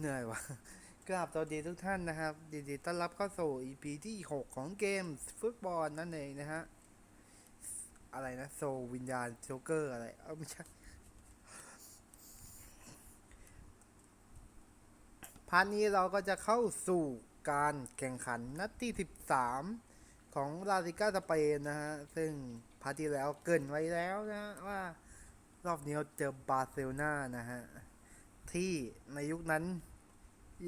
เหนื่อยวะกราบสวัสดีทุกท่านนะครับยินดีต้อนรับเข้าสู่ EP ที่ 6 ของเกมฟุตบอลนั่นเองนะฮะ อะไรนะ โซวิญญาณโจ๊กเกอร์อะไร เออไม่ใช่ พาร์ทนี้เราก็จะเข้าสู่การแข่งขันนัดที่ 13 ของลาลิก้าสเปนนะฮะ ซึ่งพาร์ทที่แล้วเกินไว้แล้วนะว่ารอบนี้เราเจอบาร์เซโลนานะฮะ ที่ในยุคนั้น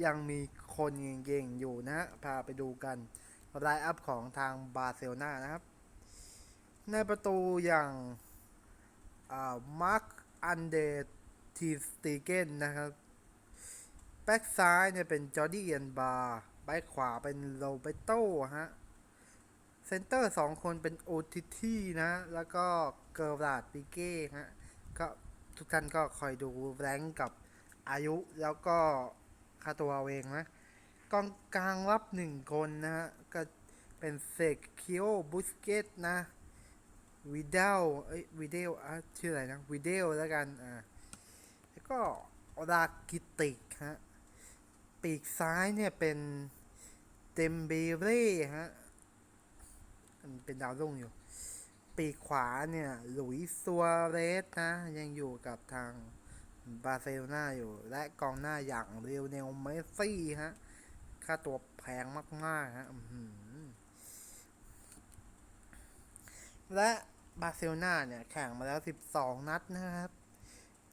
ยังมีคนเก่งๆอยู่นะฮะ พาไปดูกันรายอัพของทางบาร์เซโลนานะครับ ในประตูอย่างมาร์คอันเดทีสติเกนนะครับ แบ็กซ้ายเนี่ยเป็นจอร์ดี้เอียนบาร์แบ็กขวาเป็นโรเบโต้ฮะเซนเตอร์สองคนเป็นโอทิทีนะ แล้วก็เกอร์ราดปิเก้ฮะก็ทุกท่านก็คอยดูแรงกับอายุแล้วก็ ค่าตัวเอาเองนะกองกลางรับหนึ่งคนนะฮะก็เป็นเซกคิโอบุสเกตนะวิด l เอ้ยวิเดลอะชื่ออะไรนะวิเดลแล้วกันอ่าแล้วก็รากิติกฮะปีกซ้ายเนี่ยเป็นเดมเบเร่ฮะมันเป็นดาวรุ่งอยู่ ปีกขวาเนี่ยหลุยส์ซัวเรสนะ ยังอยู่กับทาง บาร์เซโลนาอยู่ และกองหน้าอย่างเรโอเนลเมสซี่ฮะ ค่าตัวแพงมากๆฮะและบาร์เซโลนาเนี่ย แข่งมาแล้ว 12 นัดนะครับ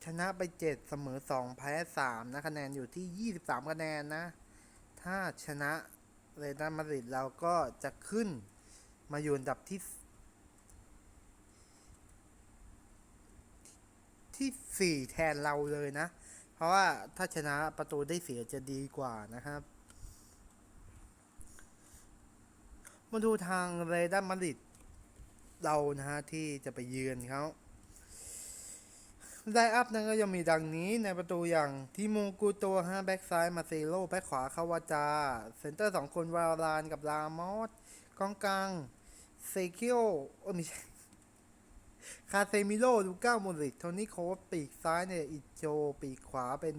ชนะไป 7 เสมอ 2 แพ้ 3 นะคะแนนอยู่ที่ 23 คะแนนนะ ถ้าชนะเรอัลมาดริดเราก็จะขึ้นมาอยู่อันดับที่ ที่4แทนเราเลยนะ เพราะว่าถ้าชนะประตูได้เสียจะดีกว่านะครับมาดูทางเรอัลมาริดเรานะฮะที่จะไปเยือนเขาไลอัพนั้นก็ยังมีดังนี้ในประตูอย่างทิโมกูโตฮะแบ็กซ้ายมาเซโลแบ็กขวาคาวาจา เซนเตอร์สองคนวาลานกับลามอสกองกลางเซคิโอโอ้ไม่ใช่ คาเซมิโลลูก้าโมริกโทนี่โคสปีกซ้ายเนี่ยอิโจปีกขวาเป็น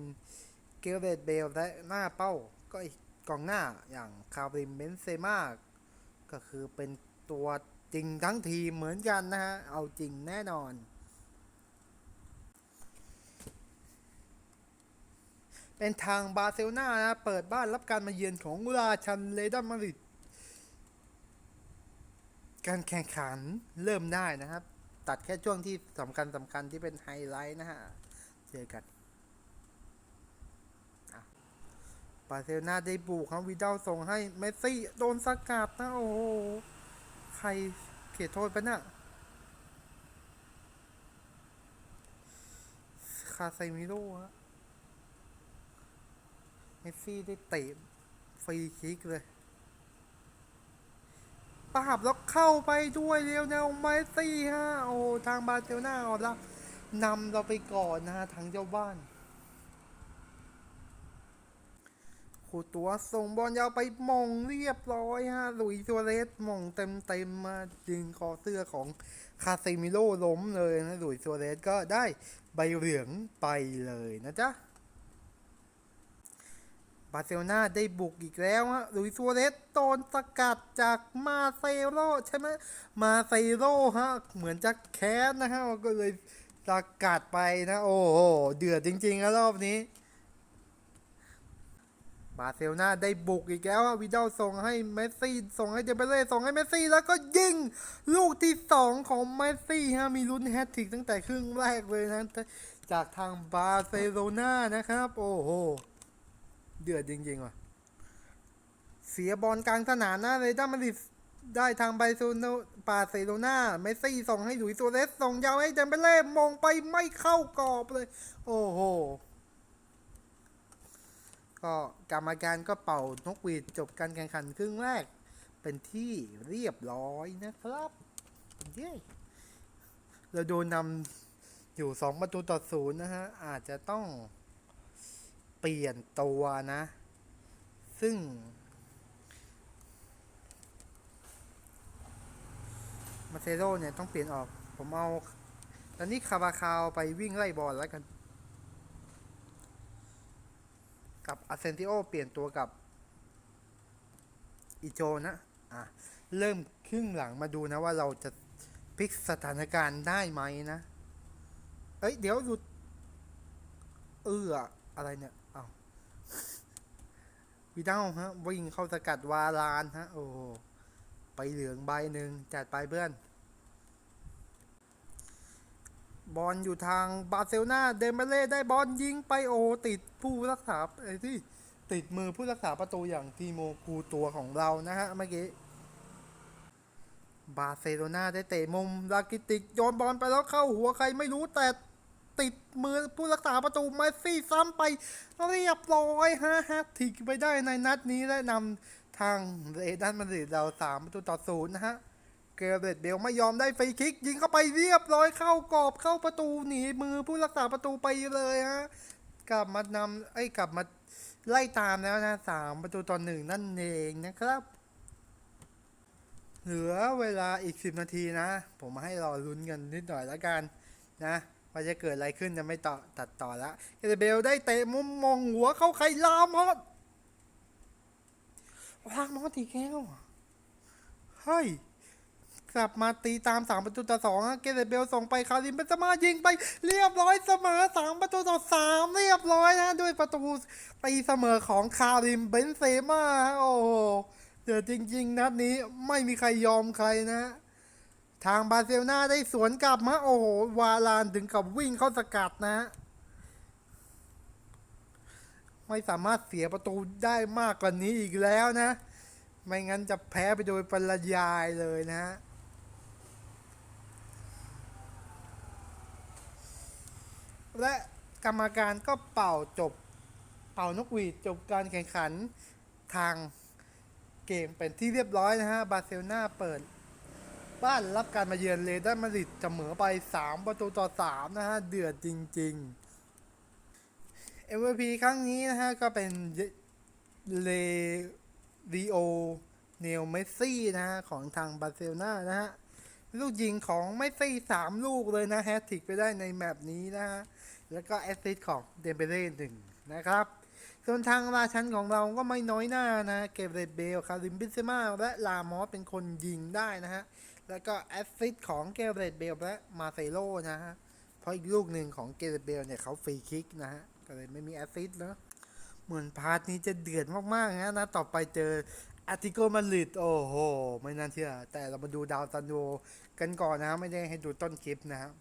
เกเรตเบลและหน้าเป้าก็อีกกองหน้าอย่างคาริมเบนเซมาก็คือเป็นตัวจริงทั้งทีเหมือนกันนะฮะ เอาจริงแน่นอน เป็นทางบาร์เซโลนานะ เปิดบ้านรับการมาเยือนของราชันเรดัลมาริดการแข่งขันเริ่มได้นะครับ ตัดแค่ช่วงที่สำคัญสำคัญที่เป็นไฮไลท์นะฮะ เจอกันบาร์เซโลนาได้บุกครับวิดาส่งให้เมสซี่โดนสกัดนะโอ้โห ใครเขตโทษปะน่ะคาไซมิโร่ฮะเมสซี่ได้เตะฟรีคิกเลย ปาบแล้วเข้าไปด้วยเร็วแนวเมสซี่ฮะโอ้ทางบาร์เซโลนาเอาละนำเราไปก่อนนะฮะทางเจ้าบ้านขูตัวส่งบอลยาวไปหมงเรียบร้อยฮะลุยซัวเรสหมงเต็มเต็มมาดึงคอเสื้อของคาเซมิโร่ล้มเลยนะลุยซัวเรสก็ได้ใบเหลืองไปเลยนะจ๊ะ บาร์เซโลนาได้บุกอีกแล้วฮะลุยส์ซัวเรสโดนสกัดจากมาเซโรใช่ไหมมาเซโรฮะ เหมือนจะแค้นนะฮะก็เลยสกัดไปนะ โอ้โห เดือดจริงๆนะรอบนี้ บาร์เซโลนาได้บุกอีกแล้ววิดาลส่งให้เมสซี่ ส่งให้เดเบเล่ส่งให้เมสซี่ แล้วก็ยิง ลูกที่สองของเมสซี่ฮะ มีลุ้นแฮตทริกตั้งแต่ครึ่งแรกเลยนะ จากทางบาร์เซโลนานะครับ โอ้โห เดือดจริงๆว่ะ เสียบอลกลางสนามนะเลยด้ามาริดได้ทางไบซูนปาเซโลนาเมสซี่ส่งให้หลุยส์ซัวเรสส่งยาวให้เดมเบเล่มองไปไม่เข้ากรอบเลย โอ้โห ก็กรรมการก็เป่านกหวีดจบการแข่งขันครึ่งแรก เป็นที่เรียบร้อยนะครับเย้เราโดนนำอยู่สองประตูต่อศูนย์นะฮะ อาจจะต้อง เปลี่ยนตัวนะ ซึ่ง มาเซโร่เนี่ยต้องเปลี่ยนออก ผมเอาตอนนี้คาบาคาวไปวิ่งไล่บอลแล้วกัน กับอาเซนติโอเปลี่ยนตัวกับอิโจนะ อะ เริ่มครึ่งหลังมาดูนะว่าเราจะพลิกสถานการณ์ได้ไหมนะ เอ้ย เดี๋ยวหยุด เอออะไรเนี่ย วิดาฮะวิ่งเข้าสกัดวาลานฮะโอ้ไปเหลืองใบหนึ่งจัดไปเพื่อน บอลอยู่ทางบาร์เซโลนาเดมเบเล่ได้บอลยิงไปโอติดผู้รักษาไอ้ที่ติดมือผู้รักษาประตูอย่างทีโมกูตัวของเรานะฮะเมื่อกี้บาร์เซโลนาได้เตะมุมลากิติกโยนบอลไปแล้วเข้าหัวใครไม่รู้แต่ ติดมือผู้รักษาประตูเมสซี่ซ้ำไปเรียบร้อยฮะฮตทริกไปได้ในนัดนี้และนำทางเรดันมาดริดเราสามประตูต่อศูนย์นะฮะเกเรตเบลไม่ยอมได้ฟรีคิก ยิงเข้าไปเรียบร้อยเข้ากรอบเข้าประตูหนีมือผู้รักษาประตูไปเลยฮะกลับมานำไอ้กลับมาไล่ตามแล้วนะสามประตูต่อหนึ่งนั่นเองนะครับเหลือเวลาอีกสิบนาทีนะ ผมมาให้รอลุ้นกันนิดหน่อยแล้วกันนะ ว่าจะเกิดอะไรขึ้นจะไม่ต่อตัดต่อละเกเรตเบลได้เตะมุมมองหัวเข้าใครลามอดลางมอดอีกแล้วเฮ้ยกลับมาตีตามสามประตูต่อสองฮะเกเรเบลส่งไปคาริมเป็นสมายิงไปเรียบร้อยเสมอสามประตูต่อสามเรียบร้อยนะ ด้วยประตูตีเสมอของคาริมเบนเซม่าโอ้เดือดจริง ๆ นัดนี้ไม่มีใครยอมใครนะ ทางบาร์เซโลนาได้สวนกลับมาโอ้โห วาลานถึงกับวิ่งเข้าสกัดนะไม่สามารถเสียประตูได้มากกว่านี้อีกแล้วนะ ไม่งั้นจะแพ้ไปโดยปรยายเลยนะฮะและกรรมการก็เป่าจบ เป่านกหวีดจบการแข่งขันทางเกมเป็นที่เรียบร้อยนะฮะ บาร์เซโลนาเปิด บ้านรับการมาเยือนเลดันมาดริดเสมอไป 3 ประตูต่อ 3 นะฮะ เดือดจริง ๆ MVP ครั้งนี้นะฮะ ก็เป็นเลดิโอเนลเมสซี่นะฮะ ของทางบาร์เซโลนานะฮะ ลูกยิงของเมสซี่สามลูกเลยนะ แฮตทริกไปได้ในแมปนี้นะฮะ แล้วก็แอสซิสของเดมเบเล่หนึ่งนะครับส่วนทางราชันของเราก็ไม่น้อยหน้านะ เกเรตเบล คาริมบิสมาและลามอสเป็นคนยิงได้นะฮะ แล้วก็แอสซิสของเกเรตเบลและมาเซโลนะฮะ เพราะอีกลูกหนึ่งของเกเรตเบลเนี่ยเขาฟรีคิกนะฮะ ก็เลยไม่มีแอสซิสเนอะเหมือนพาร์ทนี้จะเดือดมากๆนะนะต่อไปเจออาติโกมาดริดโอ้โห ไม่น่าเชื่อ แต่เรามาดูดาวซันโวกันก่อนนะ ไม่ได้ให้ดูต้นคลิปนะครับ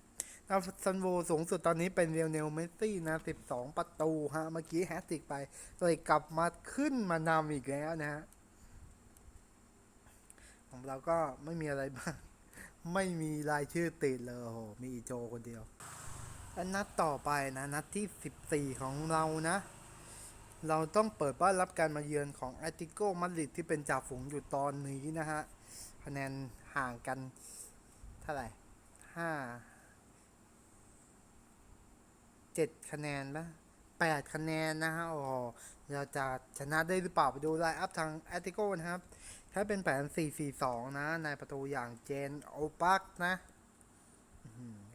ดาวซันโวสูงสุดตอนนี้เป็นเรียวเนลเมสซี่นะ 12 ประตูฮะ เมื่อกี้แฮตติกไปเลยกลับมาขึ้นมานำอีกแล้วนะฮะ ของเราก็ไม่มีอะไรบ้าง ไม่มีรายชื่อติดเลยโอ้โหมีอีโจคนเดียวและนัดต่อไปนะ นัดที่ 14 ของเรานะ เราต้องเปิดบ้านรับการมาเยือนของแอตติโกมาดริดที่เป็นจ่าฝูงอยู่ตอนนี้นะฮะคะแนนห่างกัน เท่าไหร่ห้าเจ็ดคะแนนปะ แปดคะแนนนะฮะโอ้โหเราจะชนะได้หรือเปล่าไปดูไลน์อัพทางแอตติโกนะครับถ้าเป็นแผน 4-4-2 นะ ในประตูอย่างเจนโอปักนะอื้อหือ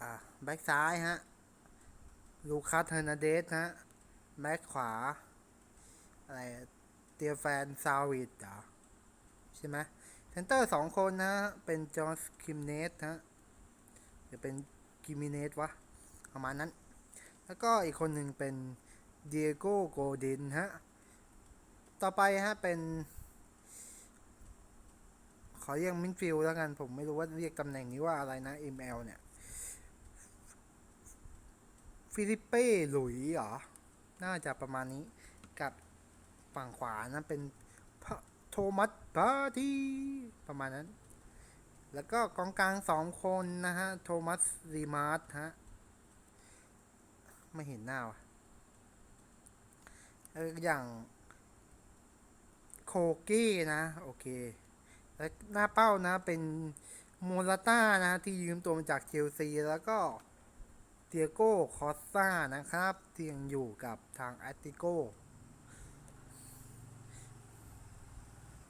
อะแบ็กซ้ายฮะ ลูคัสเฮอร์นาเดสนะแบ็กขวา อะไร เตียแฟนซาวิดเหรอ ใช่ไหมเซนเตอร์สองคนนะ เป็นจอร์จคิมเนสฮะจะเป็นกิมิเนสวะ ประมาณนั้น แล้วก็อีกคนหนึ่งเป็นเดียโก้โกดินฮะ ต่อไปฮะเป็น ขอเรียกมินฟิลแล้วกัน ผมไม่รู้ว่าเรียกตำแหน่งนี้ว่าอะไรนะ ML เนี่ย ฟิลิปเป้หลุยเหรอ น่าจะประมาณนี้ กับฝั่งขวานะเป็นพระโทมัสบาร์ทีประมาณนั้น แล้วก็กองกลางสองคนนะฮะ โทมัสรีมาร์ทฮะ ไม่เห็นหน้าว่ะเอออย่างโคกี้นะ โอเค แล้วหน้าเป้านะเป็นโมราต้านะ ที่ยืมตัวมาจากเชลซีแล้วก็เตียโก้คอสซานะครับเที่ยงอยู่กับทางแอตติโก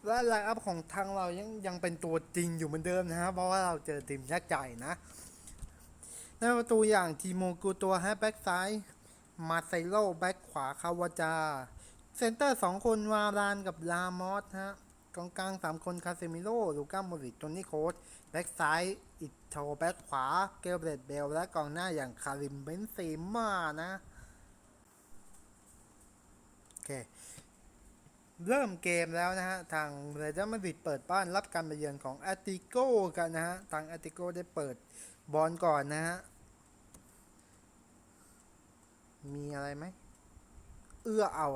และไลน์อัพของทางเรายังยังเป็นตัวจริงอยู่เหมือนเดิมนะฮะเพราะว่าเราเจอทีมยักษ์ใหญ่นะ ในประตูอย่างทีโมกูตัวฮแบ็กซ้าย มาเซโลแบ็คขวาคาวาจา เซนเตอร์สองคนวารานกับลามอสฮะกองกลางสามคนคาเซมิโลลูก้าโมริตโทนี่โคสแบ็คซ้ายอิตโทแบ็คขวา เกลเบรตเบล และกองหน้าอย่างคาริมเบนเซม่านะโอเคเริ่มเกมแล้วนะฮะ ทางเรอัลมาดริดเปิดบ้านรับการมาเยือนของแอตติโกกันนะฮะ ทางแอตติโกได้เปิดบอลก่อนนะฮะ มีอะไรไหม เอื้อเอา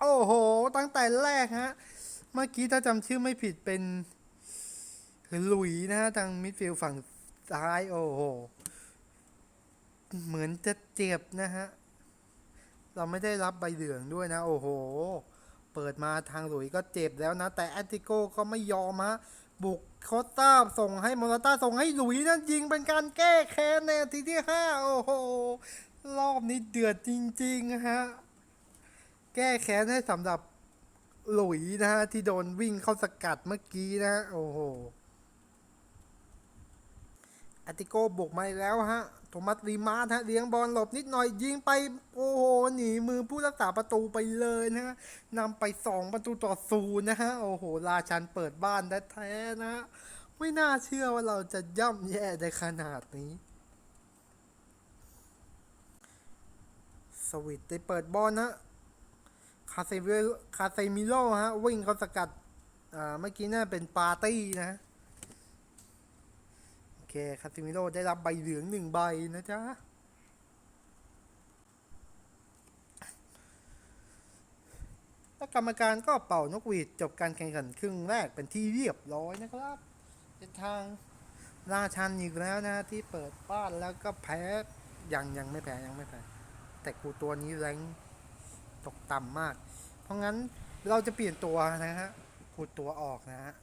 โอ้โห ตั้งแต่แรกฮะ เมื่อกี้ถ้าจำชื่อไม่ผิดเป็นหลุยนะฮะ ทางมิดฟิลด์ฝั่งซ้าย โอ้โห เหมือนจะเจ็บนะฮะ เราไม่ได้รับใบเหลืองด้วยนะ โอ้โห เปิดมาทางหลุยก็เจ็บแล้วนะ แต่แอตติโกก็ไม่ยอมฮะ บุก โคสตาส่งให้โมราต้าส่งให้หลุยนั่นยิงเป็นการแก้แค้นในนาทีที่ห้าโอ้โห รอบนี้เดือดจริงๆฮะ แก้แค้นให้สำหรับหลุยนะฮะที่โดนวิ่งเข้าสกัดเมื่อกี้นะ โอ้โห อติโกบุกมาแล้วฮะ โทมัสรีมาร์ทฮะเลี้ยงบอลหลบนิดหน่อยยิงไป โอ้โห หนีมือผู้รักษาประตูไปเลยนะฮะนำไปสองประตูต่อศูนย์นะฮะ โอ้โห ราชันเปิดบ้านแท้ๆนะฮะไม่น่าเชื่อว่าเราจะย่ำแย่ได้ขนาดนี้ สวิตได้เปิดบอลนะคาเซเวลคาเซมิโลฮะ วิ่งเขาสกัด อ่า เมื่อกี้น่าเป็นปาร์ตี้นะ คคาเซมิโลได้รับใบเหลืองหนึ่งใบนะจ๊ะ แล้วกรรมการก็เป่านกหวีดจบการแข่งขันครึ่งแรกเป็นที่เรียบร้อยนะครับเป็นทางราชันอีกแล้วนะที่เปิดบ้านแล้วก็แพ้ยังยังไม่แพ้ยังไม่แพ้แต่กูตัวนี้แรงตกต่ำมาก เพราะงั้นเราจะเปลี่ยนตัวนะฮะกูตัวออกนะฮะ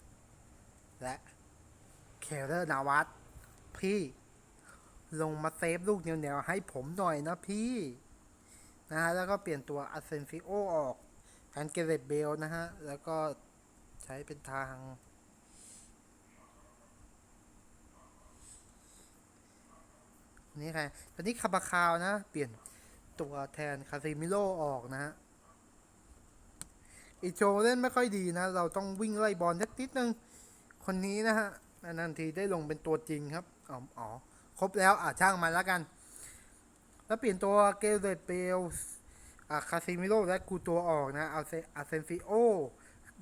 และเคเลอร์นาวัต พี่ ลงมาเซฟลูกเหนียวๆให้ผมหน่อยนะพี่ นะฮะ แล้วก็เปลี่ยนตัวอาเซนซิโอออกแทนเกเรตเบลนะฮะ แล้วก็ใช้เป็นทางนี่ใครตอนนี้คาบาคาวนะ เปลี่ยนตัวแทนคาซิมิโลออกนะฮะ อิโจเล่นไม่ค่อยดีนะ เราต้องวิ่งไล่บอลสักนิดนึง คนนี้นะฮะ นานๆทีได้ลงเป็นตัวจริงครับอ๋ออ๋อครบแล้วอะช่างมาแล้วกัน แล้วเปลี่ยนตัวเกเรตเบลอะคาซิมิโลและกูตัวออกนะเอาเซอาเซนฟิโอ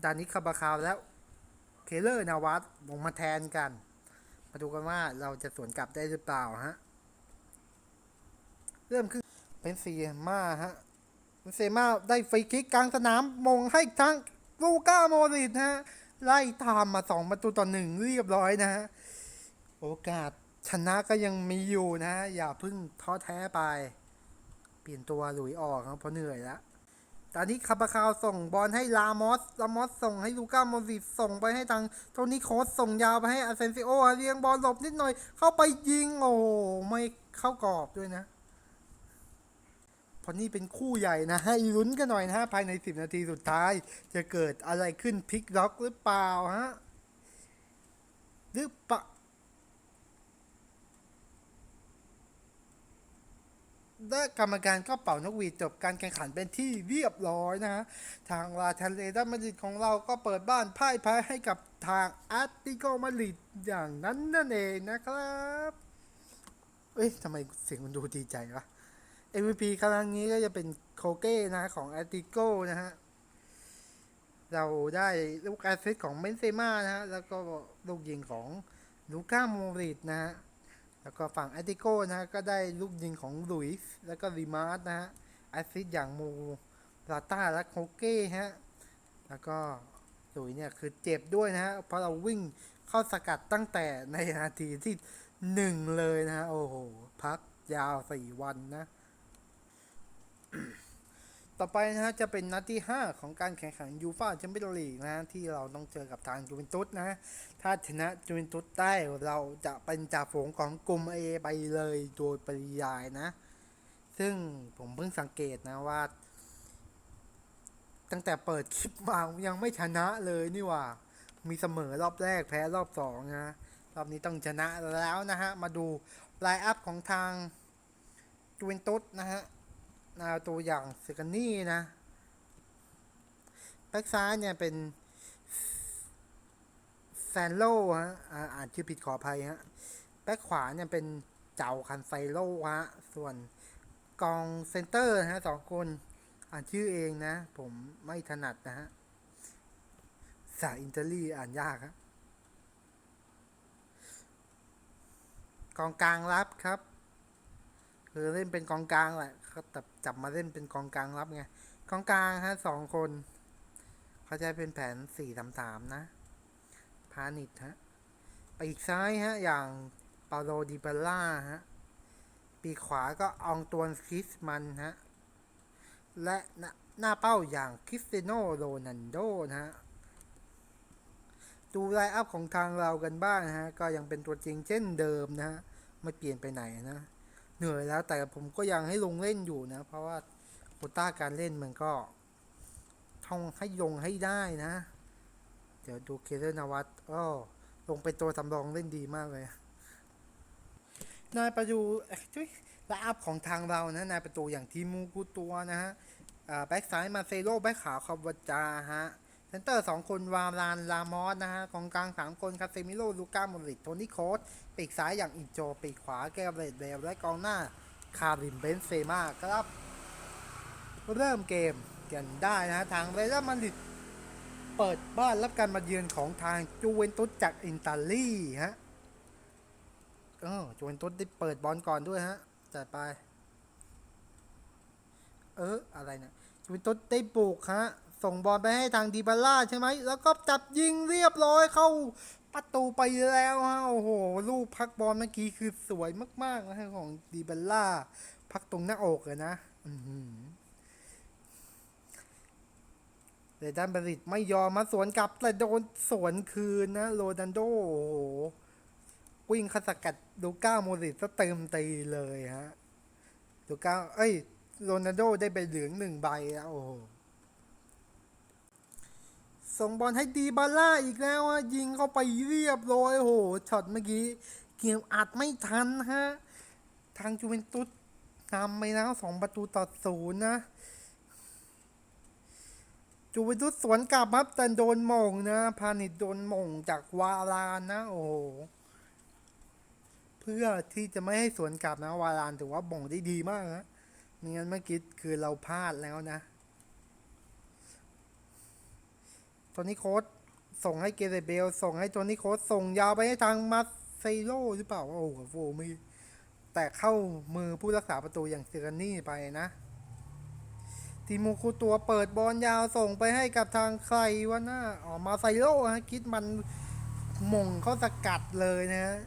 ดานิคาบาคาวแล้วเคเลอร์นาวัตลงมาแทนกัน มาดูกันว่าเราจะสวนกลับได้หรือเปล่าฮะเริ่มขึ้นเป็นเซมาฮะเป็นเซมาได้ฟรีคิกกลางสนามมงให้ทั้งลูก้าโมริตฮะ ไล่ตามมาสองประตูต่อหนึ่งเรียบร้อยนะฮะโอกาสชนะก็ยังมีอยู่นะ อย่าพิ่งท้อแท้ไป เปลี่ยนตัวหลุยออกครับเพราะเหนื่อยแล้วตอนนี้คาบาคาวส่งบอลให้ลามอส ลามอสส่งให้ลูก้าโมริตส่งไปให้ทางโทนี่โคสส่งยาวไปให้อาเซนซิโอเลี้ยงบอลหลบนิดหน่อย เข้าไปยิง โอ้ไม่เข้ากรอบด้วยนะ เพราะนี่เป็นคู่ใหญ่นะให้ลุ้นกันหน่อยนะฮะภายใน 10 นาทีสุดท้าย จะเกิดอะไรขึ้นพลิกล็อกหรือเปล่าฮะหรือปะและกรรมการก็เป่านกหวีดจบการแข่งขันเป็นที่เรียบร้อยนะฮะ ทางลาทันเลด้ามาดริดของเราก็เปิดบ้านพ่ายแพ้ให้กับทางอาร์ติโกมาดริดอย่างนั้นนั่นเองนะครับ เอ้ยทำไมเสียงมันดูดีใจวะ MVP ครั้งนี้ก็จะเป็นโคเก้นะของแอตติโกนะฮะ เราได้ลูกแอสซิสของเบนเซม่านะฮะ แล้วก็ลูกยิงของลูก้าโมริตนะฮะ แล้วก็ฝั่งแอตติโกนะฮะ ก็ได้ลูกยิงของลุยส์แล้วก็รีมาร์สนะฮะแอสซิสอย่างมูลาต้าและโคเก้ฮะ แล้วก็ลุยเนี่ยคือเจ็บด้วยนะฮะ เพราะเราวิ่งเข้าสกัดตั้งแต่ในนาทีที่หนึ่งเลยนะฮะ โอ้โห พักยาวสี่วันนะ ต่อไปนะฮะจะเป็นนัดที่ 5 ของการแข่งขันยูฟ่าแชมเปี้ยนลีกนะ ที่เราต้องเจอกับทางจูเวนตุสนะ ถ้าชนะจูเวนตุสได้เราจะเป็นจ่าฝูงของกลุ่ม A ไปเลยโดยปริยายนะ ซึ่งผมเพิ่งสังเกตนะว่า ตั้งแต่เปิดคลิปมายังไม่ชนะเลยนี่ว่า มีเสมอรอบแรกแพ้รอบสองนะรอบนี้ต้องชนะแล้วนะฮะ มาดูไลน์อัพของทางจูเวนตุสนะฮะ นาตัวอย่างเซกันนี่นะ แบ็กซ้ายเนี่ยเป็นแซนโลฮะอ่านชื่อผิดขออภัยฮะ แบ็กขวาเนี่ยเป็นเจ้าคันไซโลฮะ ส่วนกองเซนเตอร์นะฮะสองคนอ่านชื่อเองนะ ผมไม่ถนัดนะฮะสายอินเตอรี่อ่านยากฮะกองกลางรับครับ คือเล่นเป็นกองกลางแหละเขาแต่จับมาเล่นเป็นกองกลางรับไงกองกลางฮะสองคน เขาจะเป็นแผนสี่สามสามนะ พาณิชย์ฮะปีกซ้ายฮะ อย่างปาโลดิบาล่าฮะ ปีขวาก็อองตวนคริสมันฮะ และหน้าเป้าอย่างคริสเตโนโรนันโดนะฮะดูไลน์อัพของทางเรากันบ้างนะฮะ ก็ยังเป็นตัวจริงเช่นเดิมนะฮะ ไม่เปลี่ยนไปไหนนะ เหนื่อยแล้วแต่ผมก็ยังให้ลงเล่นอยู่นะ เพราะว่าโคต้าการเล่นมันก็ท่องให้ลงให้ได้นะ เดี๋ยวดูเคเลอร์นวัตอ้อลงเป็นตัวสำรองเล่นดีมากเลยนายประตูเอ้ยจุ๊ยไลน์อัพของทางเรานะนายประตูอย่างทีมูกูตัวนะฮะแบ็กซ้ายมาเซโลแบ็กขาวคาวาจาฮะ เซนเตอร์สองคน วารานลามอสนะฮะกองกลางสามคนคาเซมิโลลูก้าโมริตโทนี่โคสปีกซ้ายอย่างอิโจปีกขวาแกเรตเบลและกองหน้าคาริมเบนเซมาครับ เริ่มเกมกันได้นะฮะทางเรอัลมาดริดเปิดบ้านรับการมาเยือนของทางจูเวนตุสจากอิตาลีฮะเออจูเวนตุสได้เปิดบอลก่อนด้วยฮะจัดไป เอออะไรนะจูเวนตุสได้ปลูกฮะ ส่งบอลไปให้ทางดีบาล่าใช่ไหม แล้วก็จับยิงเรียบร้อยเข้าประตูไปแล้วฮะโอ้โห ลูกพักบอลเมื่อกี้คือสวยมากๆนะฮะของดีบาล่า พักตรงหน้าอกเลยนะอือหือแต่ด้านบริตไม่ยอมมาสวนกลับแต่โดนสวนคืนนะโรนันโดโอ้โหวิ่งขสกัดดูก้าโมริตซะเต็มตีเลยฮะดูก้า เอ้ยโรนันโดได้ใบเหลืองหนึ่งใบแล้วโอ้โห ส่งบอลให้ดีบาล่าอีกแล้วอะยิงเข้าไปเรียบร้อยโหช็อตเมื่อกี้ เกี่ยวอัดไม่ทันฮะ ทางจูเวนตุสนำไปแล้วสองประตูต่อศูนย์นะ จูเวนตุสสวนกลับครับแต่โดนมงนะ พานิชโดนมงจากวาลานนะ โอ้โหเพื่อที่จะไม่ให้สวนกลับนะ วาลานถือว่าบ่งได้ดีมากนะไม่งั้นเมื่อกี้คือเราพลาดแล้วนะ โทนี่โคสส่งให้เกเรเบล ส่งให้โทนี่โคสส่งยาวไปให้ทางมาเซโลหรือเปล่า โอ้โหโฟมีแต่เข้ามือผู้รักษาประตูอย่างเซรานี่ไปนะ ทีมูคูตัวเปิดบอลยาวส่งไปให้กับทางใครวะหน้าอ๋อมาไซโลฮะคิดมันมงเขาสกัดเลยนะฮะ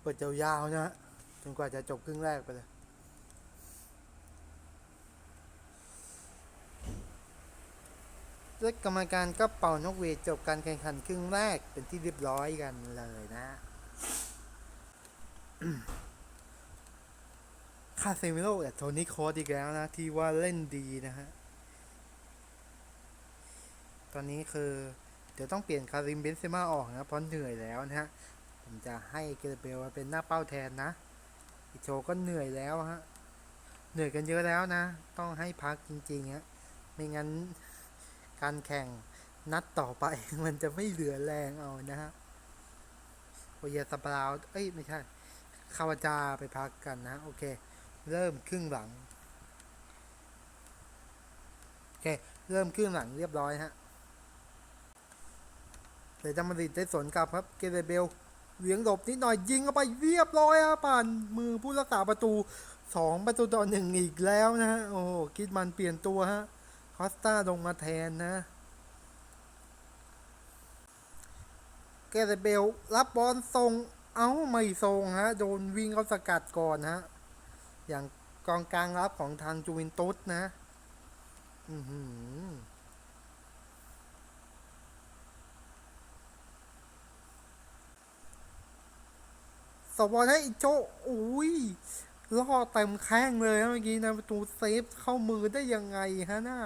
เปิดยาวๆนะฮะจนกว่าจะจบครึ่งแรกไปเลย และกรรมการก็เป่านกหวีดจบการแข่งขันครึ่งแรกเป็นที่เรียบร้อยกันเลยนะคาเซมิโลกับโทนี่โคสอีกแล้วนะ ที่ว่าเล่นดีนะฮะ ตอนนี้คือ เดี๋ยวต้องเปลี่ยนคาริมเบนเซม่าออกนะเพราะเหนื่อยแล้วนะฮะ ผมจะให้เกเรเบลมาเป็นหน้าเป้าแทนนะ อิโชก็เหนื่อยแล้วฮะ เหนื่อยกันเยอะแล้วนะ ต้องให้พักจริงๆฮะ ไม่งั้น การแข่งนัดต่อไป มันจะไม่เหลือแรงเอานะฮะโอเยาสปราวเอ้ย ไม่ใช่คาวาจาไปพักกันนะ โอเค เริ่มครึ่งหลัง โอเค เริ่มครึ่งหลังเรียบร้อยฮะเดจามาดริดได้สวนกลับครับ เกเรเบลเหวียงหลบนิดหน่อยยิงเข้าไปเรียบร้อยฮะผ่านมือผู้รักษาประตูสองประตูต่อหนึ่งอีกแล้วนะฮะ โอ้โห คิดมันเปลี่ยนตัวฮะ คอสตาลงมาแทนนะแกเรเบลรับบอลส่งเอ้าไม่ส่งฮะ โดนวิ่งเข้าสกัดก่อนฮะ อย่างกองกลางรับของทางจูวินตุสนะ อือหือสบอลให้อิโจอุ้ย ล่อเต็มแข้งเลยนะเมื่อกี้นะประตูเซฟเข้ามือได้ยังไงฮะน่า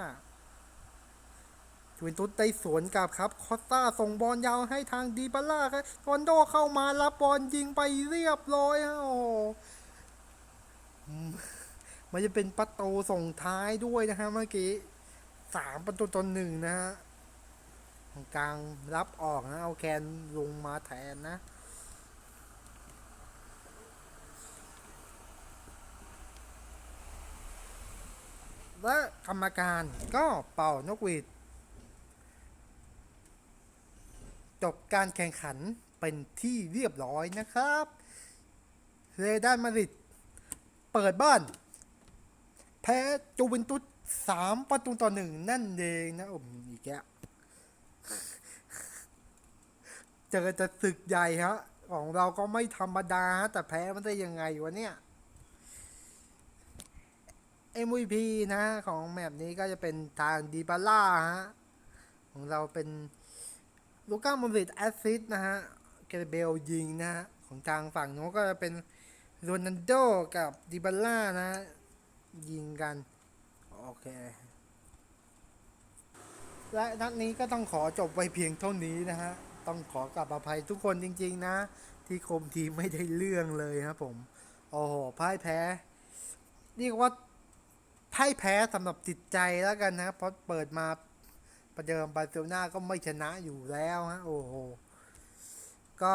จูเวนตุสได้สวนกลับครับ คอสตาส่งบอลยาวให้ทางดีบาล่าครับรอนโดเข้ามารับบอลยิงไปเรียบร้อยฮะโอ้มันจะเป็นประตูส่งท้ายด้วยนะฮะเมื่อกี้สามประตูต่อหนึ่งนะฮะตรงกลางรับออกนะ เอาแคนลงมาแทนนะ และกรรมการก็เป่านกหวีด จบการแข่งขันเป็นที่เรียบร้อยนะครับเรอัลมาริดเปิดบ้าน แพ้จูเวนตุสสามประตูต่อหนึ่งนั่นเองนะผมอีกแล้วเจอแต่ศึกใหญ่ฮะ ของเราก็ไม่ธรรมดาฮะแต่แพ้มันได้ยังไงวะเนี่ย MVP นะของแมปนี้ก็จะเป็นทางดีบาล่าฮะของเราเป็นลูก้ามูริตแอสซิสต์นะฮะเกเรเบลยิงนะฮะของทางฝั่งโน้ก็จะเป็นโรนัลโดกับดิบาล่านะฮะยิงกัน โอเค และนัดนี้ก็ต้องขอจบไว้เพียงเท่านี้นะฮะ ต้องขอกลับอภัยทุกคนจริง ๆ นะ ที่คมทีไม่ได้เรื่องเลยครับผม โอ้โหพ่ายแพ้เรียกว่า พ่ายแพ้สำหรับจิตใจแล้วกันนะเพราะเปิดมาประเดิมบาร์เซโลนาก็ไม่ชนะอยู่แล้วฮะโอ้โห ก็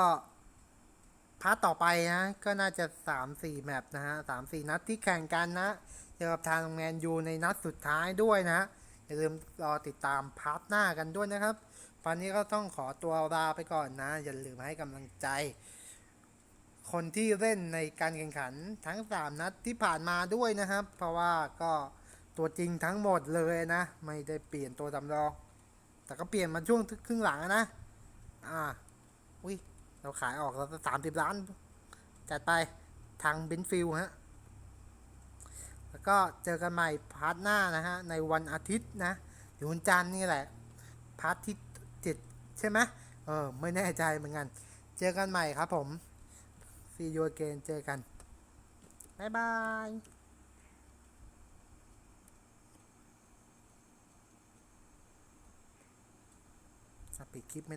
พาร์ทต่อไปนะ ก็น่าจะสามสี่แมปนะฮะสามสี่นัดที่แข่งกันนะเจอกับทางแมนยูในนัดสุดท้ายด้วยนะอย่าลืมรอติดตามพาร์ทหน้ากันด้วยนะครับวันนี้ก็ต้องขอตัวลาไปก่อนนะ อย่าลืมให้กำลังใจ คนที่เล่นในการแข่งขันทั้ง 3 นัดที่ผ่านมาด้วยนะครับ เพราะว่าก็ตัวจริงทั้งหมดเลยนะ ไม่ได้เปลี่ยนตัวสำรอง แต่ก็เปลี่ยนมาช่วงครึ่งหลังนะ อ่า อุ้ย เราขายออกแล้วสามสิบล้าน จัดไปทางเบนฟิลฮะ แล้วก็เจอกันใหม่พาร์ทหน้านะฮะ ในวันอาทิตย์นะหรือวันจันทร์นี่แหละ พาร์ทที่เจ็ดใช่ไหมเออ ไม่แน่ใจเหมือนกัน เจอกันใหม่ครับผม See you again เจอกัน บ๊ายบายสปิดคลิปไม่